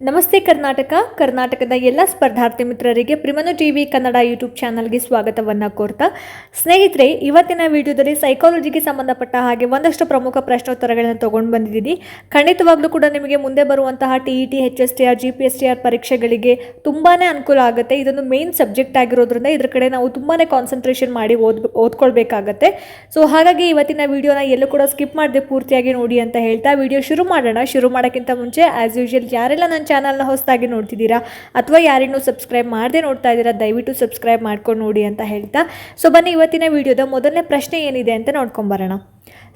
ನಮಸ್ತೆ ಕರ್ನಾಟಕ. ಕರ್ನಾಟಕದ ಎಲ್ಲ ಸ್ಪರ್ಧಾರ್ಥಿ ಮಿತ್ರರಿಗೆ ಪ್ರಿಮನು ಟಿ ವಿ ಕನ್ನಡ ಯೂಟ್ಯೂಬ್ ಚಾನಲ್ಗೆ ಸ್ವಾಗತವನ್ನು ಕೋರ್ತಾ ಸ್ನೇಹಿತರೆ, ಇವತ್ತಿನ ವಿಡಿಯೋದಲ್ಲಿ ಸೈಕಾಲಜಿಗೆ ಸಂಬಂಧಪಟ್ಟ ಹಾಗೆ ಒಂದಷ್ಟು ಪ್ರಮುಖ ಪ್ರಶ್ನೋತ್ತರಗಳನ್ನು ತಗೊಂಡು ಬಂದಿದ್ದೀನಿ. ಖಂಡಿತವಾಗ್ಲೂ ಕೂಡ ನಿಮಗೆ ಮುಂದೆ ಬರುವಂತಹ T E T H S T R G P S T R ಪರೀಕ್ಷೆಗಳಿಗೆ ತುಂಬಾ ಅನುಕೂಲ ಆಗುತ್ತೆ. ಇದೊಂದು ಮೇನ್ ಸಬ್ಜೆಕ್ಟ್ ಆಗಿರೋದ್ರಿಂದ ಇದ್ರ ಕಡೆ ನಾವು ತುಂಬಾ ಕಾನ್ಸಂಟ್ರೇಷನ್ ಮಾಡಿ ಓದ್, ಓದ್ಕೊಳ್ಬೇಕಾಗತ್ತೆ. ಸೊ ಹಾಗಾಗಿ ಇವತ್ತಿನ ವಿಡಿಯೋನ ಎಲ್ಲೂ ಕೂಡ ಸ್ಕಿಪ್ ಮಾಡದೆ ಪೂರ್ತಿಯಾಗಿ ನೋಡಿ ಅಂತ ಹೇಳ್ತಾ ವಿಡಿಯೋ ಶುರು ಮಾಡೋಣ. ಶುರು ಮಾಡೋಕ್ಕಿಂತ ಮುಂಚೆ ಆ್ಯಸ್ ಯೂಶುವಲ್ ಯಾರೆಲ್ಲ ಚಾನಲ್ನ ಹೊಸದಾಗಿ ನೋಡ್ತಿದ್ದೀರಾ ಅಥವಾ ಯಾರಿನ್ನೂ ಸಬ್ಸ್ಕ್ರೈಬ್ ಮಾಡದೆ ನೋಡ್ತಾ ಇದ್ದೀರಾ, ದಯವಿಟ್ಟು ಸಬ್ಸ್ಕ್ರೈಬ್ ಮಾಡ್ಕೊಂಡು ನೋಡಿ ಅಂತ ಹೇಳ್ತಾ. ಸೊ ಬನ್ನಿ, ಇವತ್ತಿನ ವಿಡಿಯೋದ ಮೊದಲನೇ ಪ್ರಶ್ನೆ ಏನಿದೆ ಅಂತ ನೋಡ್ಕೊಂಬರೋಣ.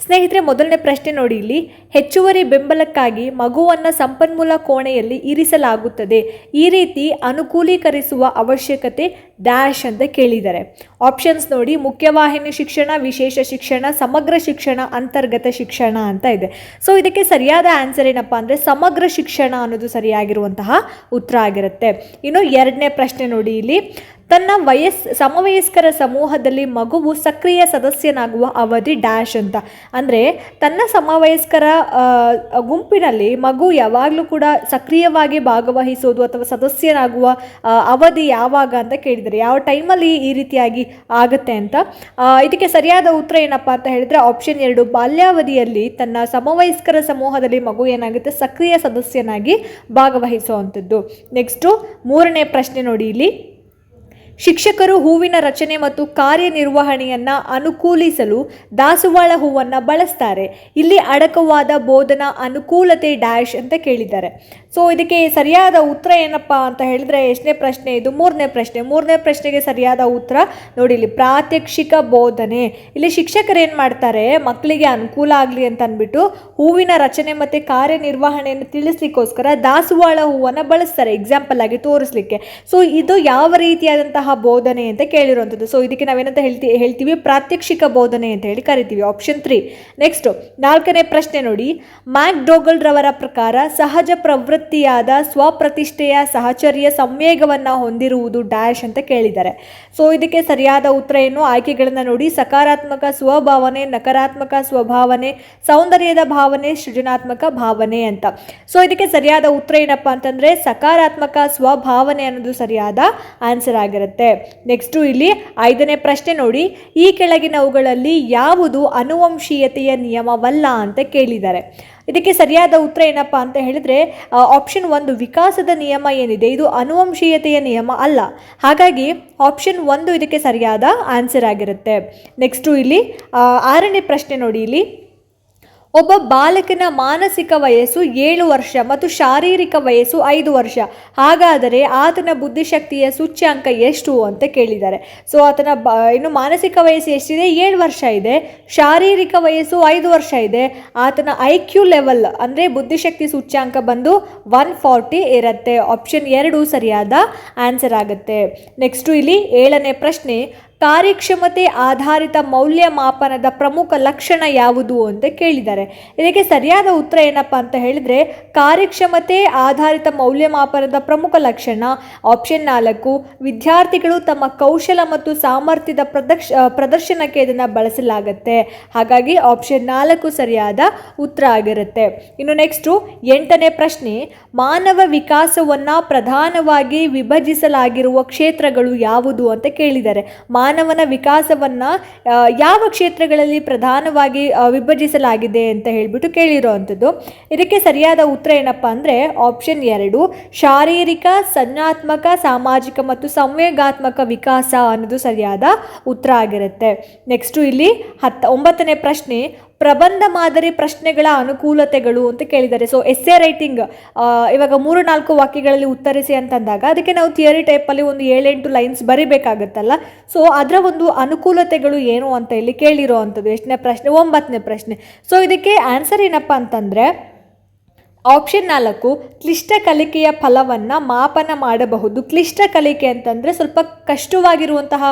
ಸ್ನೇಹಿತರೆ, ಮೊದಲನೇ ಪ್ರಶ್ನೆ ನೋಡಿ ಇಲ್ಲಿ. ಹೆಚ್ಚುವರಿ ಬೆಂಬಲಕ್ಕಾಗಿ ಮಗುವನ್ನು ಸಂಪನ್ಮೂಲ ಕೋಣೆಯಲ್ಲಿ ಇರಿಸಲಾಗುತ್ತದೆ. ಈ ರೀತಿ ಅನುಕೂಲೀಕರಿಸುವ ಅವಶ್ಯಕತೆ ಡ್ಯಾಶ್ ಅಂತ ಕೇಳಿದ್ದಾರೆ. ಆಪ್ಷನ್ಸ್ ನೋಡಿ, ಮುಖ್ಯವಾಹಿನಿ ಶಿಕ್ಷಣ, ವಿಶೇಷ ಶಿಕ್ಷಣ, ಸಮಗ್ರ ಶಿಕ್ಷಣ, ಅಂತರ್ಗತ ಶಿಕ್ಷಣ ಅಂತ ಇದೆ. ಸೊ ಇದಕ್ಕೆ ಸರಿಯಾದ ಆನ್ಸರ್ ಏನಪ್ಪ ಅಂದರೆ ಸಮಗ್ರ ಶಿಕ್ಷಣ ಅನ್ನೋದು ಸರಿಯಾಗಿರುವಂತಹ ಉತ್ತರ ಆಗಿರುತ್ತೆ. ಇನ್ನು ಎರಡನೇ ಪ್ರಶ್ನೆ ನೋಡಿ ಇಲ್ಲಿ. ತನ್ನ ವಯಸ್, ಸಮವಯಸ್ಕರ ಸಮೂಹದಲ್ಲಿ ಮಗುವು ಸಕ್ರಿಯ ಸದಸ್ಯನಾಗುವ ಅವಧಿ ಡ್ಯಾಶ್ ಅಂತ. ಅಂದರೆ ತನ್ನ ಸಮವಯಸ್ಕರ ಗುಂಪಿನಲ್ಲಿ ಮಗು ಯಾವಾಗಲೂ ಕೂಡ ಸಕ್ರಿಯವಾಗಿ ಭಾಗವಹಿಸೋದು ಅಥವಾ ಸದಸ್ಯನಾಗುವ ಅವಧಿ ಯಾವಾಗ ಅಂತ ಕೇಳಿದರೆ ಯಾವ ಟೈಮಲ್ಲಿ ಈ ರೀತಿಯಾಗಿ ಆಗುತ್ತೆ ಅಂತ. ಇದಕ್ಕೆ ಸರಿಯಾದ ಉತ್ತರ ಏನಪ್ಪ ಅಂತ ಹೇಳಿದರೆ ಆಪ್ಷನ್ ಎರಡು, ಬಾಲ್ಯಾವಧಿಯಲ್ಲಿ ತನ್ನ ಸಮವಯಸ್ಕರ ಸಮೂಹದಲ್ಲಿ ಮಗು ಏನಾಗುತ್ತೆ ಸಕ್ರಿಯ ಸದಸ್ಯನಾಗಿ ಭಾಗವಹಿಸುವಂಥದ್ದು. ನೆಕ್ಸ್ಟು ಮೂರನೇ ಪ್ರಶ್ನೆ ನೋಡಿ ಇಲ್ಲಿ. ಶಿಕ್ಷಕರು ಹೂವಿನ ರಚನೆ ಮತ್ತು ಕಾರ್ಯನಿರ್ವಹಣೆಯನ್ನು ಅನುಕೂಲಿಸಲು ದಾಸವಾಳ ಹೂವನ್ನು ಬಳಸ್ತಾರೆ. ಇಲ್ಲಿ ಅಡಕವಾದ ಬೋಧನಾ ಅನುಕೂಲತೆ ಡ್ಯಾಶ್ ಅಂತ ಕೇಳಿದ್ದಾರೆ. ಸೊ ಇದಕ್ಕೆ ಸರಿಯಾದ ಉತ್ತರ ಏನಪ್ಪ ಅಂತ ಹೇಳಿದ್ರೆ ಎಷ್ಟನೇ ಪ್ರಶ್ನೆ ಇದು? ಮೂರನೇ ಪ್ರಶ್ನೆ. ಮೂರನೇ ಪ್ರಶ್ನೆಗೆ ಸರಿಯಾದ ಉತ್ತರ ನೋಡಿ, ಇಲ್ಲಿ ಪ್ರಾತ್ಯಕ್ಷಿಕ ಬೋಧನೆ. ಇಲ್ಲಿ ಶಿಕ್ಷಕರು ಏನು ಮಾಡ್ತಾರೆ? ಮಕ್ಕಳಿಗೆ ಅನುಕೂಲ ಆಗಲಿ ಅಂತ ಅಂದ್ಬಿಟ್ಟು ಹೂವಿನ ರಚನೆ ಮತ್ತು ಕಾರ್ಯನಿರ್ವಹಣೆಯನ್ನು ತಿಳಿಸ್ಲಿಕ್ಕೋಸ್ಕರ ದಾಸವಾಳ ಹೂವನ್ನು ಬಳಸ್ತಾರೆ ಎಕ್ಸಾಂಪಲ್ ಆಗಿ ತೋರಿಸ್ಲಿಕ್ಕೆ. ಸೊ ಇದು ಯಾವ ರೀತಿಯಾದಂತಹ ಬೋಧನೆ ಅಂತ ಕೇಳಿರುವಂಥದ್ದು. ಸೊ ಇದಕ್ಕೆ ನಾವೇನಂತ ಹೇಳ್ತಿ, ಹೇಳ್ತೀವಿ? ಪ್ರಾತ್ಯಕ್ಷಿಕ ಬೋಧನೆ ಅಂತ ಹೇಳಿ ಕರಿತೀವಿ ಆಪ್ಷನ್ ತ್ರೀ ನೆಕ್ಸ್ಟ್ ನಾಲ್ಕನೇ ಪ್ರಶ್ನೆ ನೋಡಿ. ಮ್ಯಾಕ್ ಡೋಗಲ್ ರವರ ಪ್ರಕಾರ ಸಹಜ ಪ್ರವೃತ್ತಿಯಾದ ಸ್ವಪ್ರತಿಷ್ಠೆಯ ಸಹಚರ್ಯ ಸಂವೇಗವನ್ನು ಹೊಂದಿರುವುದು ಡ್ಯಾಶ್ ಅಂತ ಕೇಳಿದ್ದಾರೆ. ಸೊ, ಇದಕ್ಕೆ ಸರಿಯಾದ ಉತ್ತರ ಏನು? ಆಯ್ಕೆಗಳನ್ನು ನೋಡಿ. ಸಕಾರಾತ್ಮಕ ಸ್ವಭಾವನೆ, ನಕಾರಾತ್ಮಕ ಸ್ವಭಾವನೆ, ಸೌಂದರ್ಯದ ಭಾವನೆ, ಸೃಜನಾತ್ಮಕ ಭಾವನೆ ಅಂತ. ಸೊ, ಇದಕ್ಕೆ ಸರಿಯಾದ ಉತ್ತರ ಏನಪ್ಪ ಅಂತಂದರೆ ಸಕಾರಾತ್ಮಕ ಸ್ವಭಾವನೆ ಅನ್ನೋದು ಸರಿಯಾದ ಆನ್ಸರ್ ಆಗಿರುತ್ತೆ. ನೆಕ್ಸ್ಟು ಇಲ್ಲಿ ಐದನೇ ಪ್ರಶ್ನೆ ನೋಡಿ. ಈ ಕೆಳಗಿನವುಗಳಲ್ಲಿ ಯಾವುದು ಅನುವಂಶೀಯತೆಯ ನಿಯಮವಲ್ಲ ಅಂತ ಕೇಳಿದ್ದಾರೆ. ಇದಕ್ಕೆ ಸರಿಯಾದ ಉತ್ತರ ಏನಪ್ಪ ಅಂತ ಹೇಳಿದ್ರೆ ಆಪ್ಷನ್ ಒಂದು ವಿಕಾಸದ ನಿಯಮ ಏನಿದೆ? ಇದು ಅನುವಂಶೀಯತೆಯ ನಿಯಮ ಅಲ್ಲ. ಹಾಗಾಗಿ ಆಪ್ಷನ್ ಒಂದು ಇದಕ್ಕೆ ಸರಿಯಾದ ಆನ್ಸರ್ ಆಗಿರುತ್ತೆ. ನೆಕ್ಸ್ಟು ಇಲ್ಲಿ ಆರನೇ ಪ್ರಶ್ನೆ ನೋಡಿ ಇಲ್ಲಿ. ಒಬ್ಬ ಬಾಲಕನ ಮಾನಸಿಕ ವಯಸ್ಸು ಏಳು ವರ್ಷ ಮತ್ತು ಶಾರೀರಿಕ ವಯಸ್ಸು ಐದು ವರ್ಷ. ಹಾಗಾದರೆ ಆತನ ಬುದ್ಧಿಶಕ್ತಿಯ ಸೂಚ್ಯಾಂಕ ಎಷ್ಟು ಅಂತ ಕೇಳಿದ್ದಾರೆ. ಸೊ ಆತನ ಬ, ಇನ್ನು ಮಾನಸಿಕ ವಯಸ್ಸು ಎಷ್ಟಿದೆ? ಏಳು ವರ್ಷ ಇದೆ. ಶಾರೀರಿಕ ವಯಸ್ಸು ಐದು ವರ್ಷ ಇದೆ. ಆತನ ಐ ಕ್ಯೂ ಲೆವೆಲ್ ಅಂದರೆ ಬುದ್ಧಿಶಕ್ತಿ ಸೂಚ್ಯಾಂಕ ಬಂದು ಒನ್ ಫಾರ್ಟಿ ಇರುತ್ತೆ. ಆಪ್ಷನ್ ಎರಡು ಸರಿಯಾದ ಆನ್ಸರ್ ಆಗುತ್ತೆ. ನೆಕ್ಸ್ಟು ಇಲ್ಲಿ ಏಳನೇ ಪ್ರಶ್ನೆ. ಕಾರ್ಯಕ್ಷಮತೆ ಆಧಾರಿತ ಮೌಲ್ಯಮಾಪನದ ಪ್ರಮುಖ ಲಕ್ಷಣ ಯಾವುದು ಅಂತ ಕೇಳಿದ್ದಾರೆ. ಇದಕ್ಕೆ ಸರಿಯಾದ ಉತ್ತರ ಏನಪ್ಪ ಅಂತ ಹೇಳಿದರೆ, ಕಾರ್ಯಕ್ಷಮತೆ ಆಧಾರಿತ ಮೌಲ್ಯಮಾಪನದ ಪ್ರಮುಖ ಲಕ್ಷಣ ಆಪ್ಷನ್ ನಾಲ್ಕು, ವಿದ್ಯಾರ್ಥಿಗಳು ತಮ್ಮ ಕೌಶಲ ಮತ್ತು ಸಾಮರ್ಥ್ಯದ ಪ್ರದಕ್ಷ ಪ್ರದರ್ಶನಕ್ಕೆ ಇದನ್ನು ಬಳಸಲಾಗುತ್ತೆ. ಹಾಗಾಗಿ ಆಪ್ಷನ್ ನಾಲ್ಕು ಸರಿಯಾದ ಉತ್ತರ ಆಗಿರುತ್ತೆ. ಇನ್ನು ನೆಕ್ಸ್ಟು, ಎಂಟನೇ ಪ್ರಶ್ನೆ, ಮಾನವ ವಿಕಾಸವನ್ನು ಪ್ರಧಾನವಾಗಿ ವಿಭಜಿಸಲಾಗಿರುವ ಕ್ಷೇತ್ರಗಳು ಯಾವುದು ಅಂತ ಕೇಳಿದ್ದಾರೆ. ಮಾನವನ ವಿಕಾಸವನ್ನು ಯಾವ ಕ್ಷೇತ್ರಗಳಲ್ಲಿ ಪ್ರಧಾನವಾಗಿ ವಿಭಜಿಸಲಾಗಿದೆ ಅಂತ ಹೇಳ್ಬಿಟ್ಟು ಕೇಳಿರೋವಂಥದ್ದು ಇದಕ್ಕೆ ಸರಿಯಾದ ಉತ್ತರ ಏನಪ್ಪ ಅಂದರೆ ಆಪ್ಷನ್ ಎರಡು, ಶಾರೀರಿಕ ಸಂಜ್ಞಾತ್ಮಕ ಸಾಮಾಜಿಕ ಮತ್ತು ಸಂವೇಗಾತ್ಮಕ ವಿಕಾಸ ಅನ್ನೋದು ಸರಿಯಾದ ಉತ್ತರ ಆಗಿರುತ್ತೆ. ನೆಕ್ಸ್ಟು ಇಲ್ಲಿ ಹತ್ತು ಒಂಬತ್ತನೇ ಪ್ರಶ್ನೆ ಪ್ರಬಂಧ ಮಾದರಿ ಪ್ರಶ್ನೆಗಳ ಅನುಕೂಲತೆಗಳು ಅಂತ ಕೇಳಿದ್ದಾರೆ. ಸೊ ಎಸ್ ಎ ರೈಟಿಂಗ್ ಇವಾಗ ಮೂರು ನಾಲ್ಕು ವಾಕ್ಯಗಳಲ್ಲಿ ಉತ್ತರಿಸಿ ಅಂತಂದಾಗ ಅದಕ್ಕೆ ನಾವು ಥಿಯರಿ ಟೈಪಲ್ಲಿ ಒಂದು ಏಳೆಂಟು ಲೈನ್ಸ್ ಬರಿಬೇಕಾಗತ್ತಲ್ಲ. ಸೊ ಅದರ ಒಂದು ಅನುಕೂಲತೆಗಳು ಏನು ಅಂತ ಇಲ್ಲಿ ಕೇಳಿರೋ ಅಂಥದ್ದು. ಎಷ್ಟನೇ ಪ್ರಶ್ನೆ? ಒಂಬತ್ತನೇ ಪ್ರಶ್ನೆ. ಸೊ ಇದಕ್ಕೆ ಆನ್ಸರ್ ಏನಪ್ಪ ಅಂತಂದರೆ ಆಪ್ಷನ್ ನಾಲ್ಕು, ಕ್ಲಿಷ್ಟ ಕಲಿಕೆಯ ಫಲವನ್ನು ಮಾಪನ ಮಾಡಬಹುದು. ಕ್ಲಿಷ್ಟ ಕಲಿಕೆ ಅಂತಂದರೆ ಸ್ವಲ್ಪ ಕಷ್ಟವಾಗಿರುವಂತಹ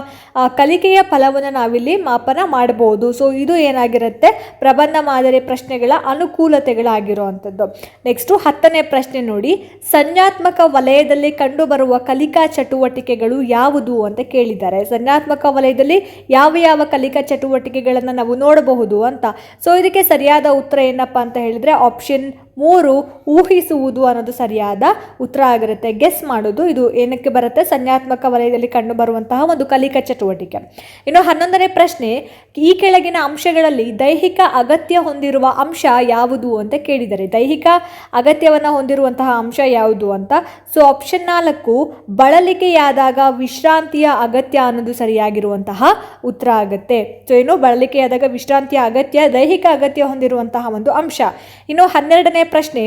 ಕಲಿಕೆಯ ಫಲವನ್ನು ನಾವಿಲ್ಲಿ ಮಾಪನ ಮಾಡಬಹುದು. ಸೊ ಇದು ಏನಾಗಿರುತ್ತೆ? ಪ್ರಬಂಧ ಮಾದರಿ ಪ್ರಶ್ನೆಗಳ ಅನುಕೂಲತೆಗಳಾಗಿರುವಂಥದ್ದು. ನೆಕ್ಸ್ಟು ಹತ್ತನೇ ಪ್ರಶ್ನೆ ನೋಡಿ. ಸಂಜ್ಞಾತ್ಮಕ ವಲಯದಲ್ಲಿ ಕಂಡುಬರುವ ಕಲಿಕಾ ಚಟುವಟಿಕೆಗಳು ಯಾವುದು ಅಂತ ಕೇಳಿದ್ದಾರೆ. ಸಂಜ್ಞಾತ್ಮಕ ವಲಯದಲ್ಲಿ ಯಾವ ಯಾವ ಕಲಿಕಾ ಚಟುವಟಿಕೆಗಳನ್ನು ನಾವು ನೋಡಬಹುದು ಅಂತ. ಸೊ ಇದಕ್ಕೆ ಸರಿಯಾದ ಉತ್ತರ ಏನಪ್ಪ ಅಂತ ಹೇಳಿದರೆ ಆಪ್ಷನ್ ಮೂರು ಊಹಿಸುವುದು ಅನ್ನೋದು ಸರಿಯಾದ ಉತ್ತರ ಆಗಿರುತ್ತೆ. ಗೆಸ್ ಮಾಡೋದು ಇದು ಏನಕ್ಕೆ ಬರುತ್ತೆ? ಸಂಜ್ಞಾತ್ಮಕ ವಲಯದಲ್ಲಿ ಕಂಡು ಬರುವಂತಹ ಒಂದು ಕಲಿಕಾ ಚಟುವಟಿಕೆ. ಇನ್ನು ಹನ್ನೊಂದನೇ ಪ್ರಶ್ನೆ, ಈ ಕೆಳಗಿನ ಅಂಶಗಳಲ್ಲಿ ದೈಹಿಕ ಅಗತ್ಯ ಹೊಂದಿರುವ ಅಂಶ ಯಾವುದು ಅಂತ ಕೇಳಿದರೆ, ದೈಹಿಕ ಅಗತ್ಯವನ್ನು ಹೊಂದಿರುವಂತಹ ಅಂಶ ಯಾವುದು ಅಂತ? ಸೊ ಆಪ್ಷನ್ ನಾಲ್ಕು, ಬಳಲಿಕೆಯಾದಾಗ ವಿಶ್ರಾಂತಿಯ ಅಗತ್ಯ ಅನ್ನೋದು ಸರಿಯಾಗಿರುವಂತಹ ಉತ್ತರ ಆಗುತ್ತೆ. ಸೊ ಏನು? ಬಳಲಿಕೆಯಾದಾಗ ವಿಶ್ರಾಂತಿಯ ಅಗತ್ಯ, ದೈಹಿಕ ಅಗತ್ಯ ಹೊಂದಿರುವಂತಹ ಒಂದು ಅಂಶ. ಇನ್ನು ಹನ್ನೆರಡನೇ ಪ್ರಶ್ನೆ,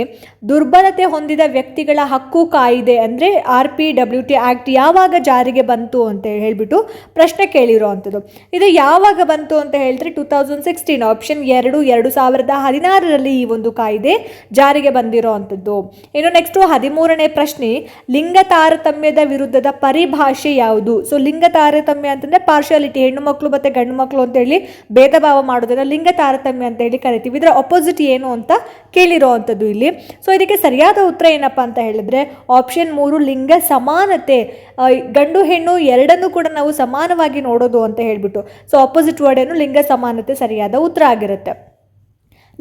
ದುರ್ಬಲತೆ ಹೊಂದಿದ ವ್ಯಕ್ತಿಗಳ ಹಕ್ಕು ಕಾಯಿದೆ ಅಂದರೆ R P W T act ಯಾವಾಗ ಜಾರಿಗೆ ಬಂತು ಅಂತ ಹೇಳಿಬಿಟ್ಟು ಪ್ರಶ್ನೆ ಕೇಳಿರುವಂಥದ್ದು. ಇದು ಯಾವಾಗ ಬಂತು ಅಂತ ಹೇಳಿದ್ರೆ ಟೂ ತೌಸಂಡ್ ಸಿಕ್ಸ್ಟೀನ್, ಆಪ್ಷನ್ ಎರಡು ಎರಡು ಸಾವಿರದ ಹದಿನಾರರಲ್ಲಿ ಈ ಒಂದು ಕಾಯಿದೆ ಜಾರಿಗೆ ಬಂದಿರೋ ಅಂಥದ್ದು ಇನ್ನು ನೆಕ್ಸ್ಟು ಹದಿಮೂರನೇ ಪ್ರಶ್ನೆ, ಲಿಂಗ ತಾರತಮ್ಯದ ವಿರುದ್ಧದ ಪರಿಭಾಷೆ ಯಾವುದು? ಸೊ ಲಿಂಗ ತಾರತಮ್ಯ ಅಂತಂದ್ರೆ ಪಾರ್ಶಾಲಿಟಿ ಹೆಣ್ಣು ಮಕ್ಕಳು ಮತ್ತೆ ಗಂಡು ಮಕ್ಕಳು ಅಂತ ಹೇಳಿ ಭೇದ ಭಾವ ಮಾಡೋದನ್ನ ಲಿಂಗ ತಾರತಮ್ಯ ಅಂತ ಹೇಳಿ ಕರಿತೀವಿ. ಇದರ ಅಪೋಸಿಟ್ ಏನು ಅಂತ ಕೇಳಿರೋ ಅಂಥದ್ದು ಇಲ್ಲಿ. ಸೊ ಇದಕ್ಕೆ ಸರಿಯಾದ ಉತ್ತರ ಏನಪ್ಪ ಅಂತ ಹೇಳಿದ್ರೆ ಆಪ್ಷನ್ ಮೂರು ಲಿಂಗ ಸಮಾನತೆ. ಗಂಡು ಹೆಣ್ಣು ಎರಡನ್ನೂ ಕೂಡ ನಾವು ಸಮಾನವಾಗಿ ನೋಡೋದು ಅಂತ ಹೇಳ್ಬಿಟ್ಟು. ಸೊ ಅಪೋಸಿಟ್ ವರ್ಡ್ ಏನು ಲಿಂಗ ಸಮಾನತೆ ಸರಿಯಾದ ಉತ್ತರ ಆಗಿರುತ್ತೆ.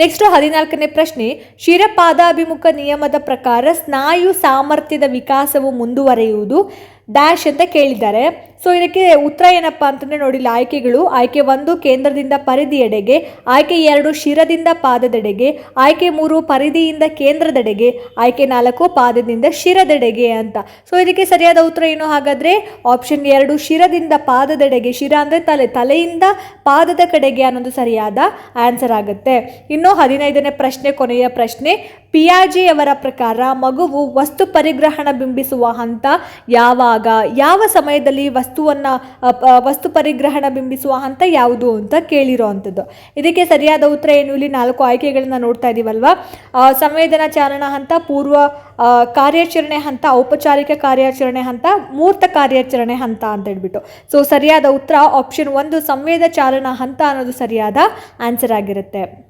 ನೆಕ್ಸ್ಟ್ ಹದಿನಾಲ್ಕನೇ ಪ್ರಶ್ನೆ, ಶಿರಪಾದಾಭಿಮುಖ ನಿಯಮದ ಪ್ರಕಾರ ಸ್ನಾಯು ಸಾಮರ್ಥ್ಯದ ವಿಕಾಸವು ಮುಂದುವರೆಯುವುದು? ಡ್ಯಾಶ್ ಅಂತ ಕೇಳಿದ್ದಾರೆ. ಸೊ ಇದಕ್ಕೆ ಉತ್ತರ ಏನಪ್ಪ ಅಂತಂದ್ರೆ ನೋಡಿಲ್ಲ ಆಯ್ಕೆಗಳು, ಆಯ್ಕೆ ಒಂದು ಕೇಂದ್ರದಿಂದ ಪರಿಧಿಯೆಡೆಗೆ ಆಯ್ಕೆ ಎರಡು ಶಿರದಿಂದ ಪಾದದೆಡೆಗೆ, ಆಯ್ಕೆ ಮೂರು ಪರಿಧಿಯಿಂದ ಕೇಂದ್ರದೆಡೆಗೆ, ಆಯ್ಕೆ ನಾಲ್ಕು ಪಾದದಿಂದ ಶಿರದೆಡೆಗೆ ಅಂತ. ಸೊ ಇದಕ್ಕೆ ಸರಿಯಾದ ಉತ್ತರ ಏನು ಹಾಗಾದ್ರೆ ಆಪ್ಷನ್ ಎರಡು ಶಿರದಿಂದ ಪಾದದೆಡೆಗೆ, ಶಿರ ಅಂದರೆ ತಲೆ, ತಲೆಯಿಂದ ಪಾದದ ಕಡೆಗೆ ಅನ್ನೋದು ಸರಿಯಾದ ಆನ್ಸರ್ ಆಗುತ್ತೆ. ಇನ್ನು ಹದಿನೈದನೇ ಪ್ರಶ್ನೆ, ಕೊನೆಯ ಪ್ರಶ್ನೆ ಪಿಯಾಜಿ ಅವರ ಪ್ರಕಾರ ಮಗುವು ವಸ್ತು ಪರಿಗ್ರಹಣ ಬಿಂಬಿಸುವ ಹಂತ ಯಾವಾಗ, ಯಾವ ಸಮಯದಲ್ಲಿ ವಸ್ತುವನ್ನ ವಸ್ತು ಪರಿಗ್ರಹಣ ಬಿಂಬಿಸುವ ಹಂತ ಯಾವುದು ಅಂತ ಕೇಳಿರೋ ಅಂಥದ್ದು ಇದಕ್ಕೆ ಸರಿಯಾದ ಉತ್ತರ ಏನು? ಇಲ್ಲಿ ನಾಲ್ಕು ಆಯ್ಕೆಗಳನ್ನ ನೋಡ್ತಾ ಇದೀವಲ್ವಾ? ಆ, ಸಂವೇದನಾ ಚಾಲನ ಹಂತ ಪೂರ್ವ ಕಾರ್ಯಾಚರಣೆ ಹಂತ ಔಪಚಾರಿಕ ಕಾರ್ಯಾಚರಣೆ ಹಂತ ಮೂರ್ತ ಕಾರ್ಯಾಚರಣೆ ಹಂತ ಅಂತ ಹೇಳ್ಬಿಟ್ಟು. ಸೊ ಸರಿಯಾದ ಉತ್ತರ ಆಪ್ಷನ್ ಒಂದು ಸಂವೇದ ಚಾಲನಾ ಹಂತ ಅನ್ನೋದು ಸರಿಯಾದ ಆನ್ಸರ್ ಆಗಿರುತ್ತೆ.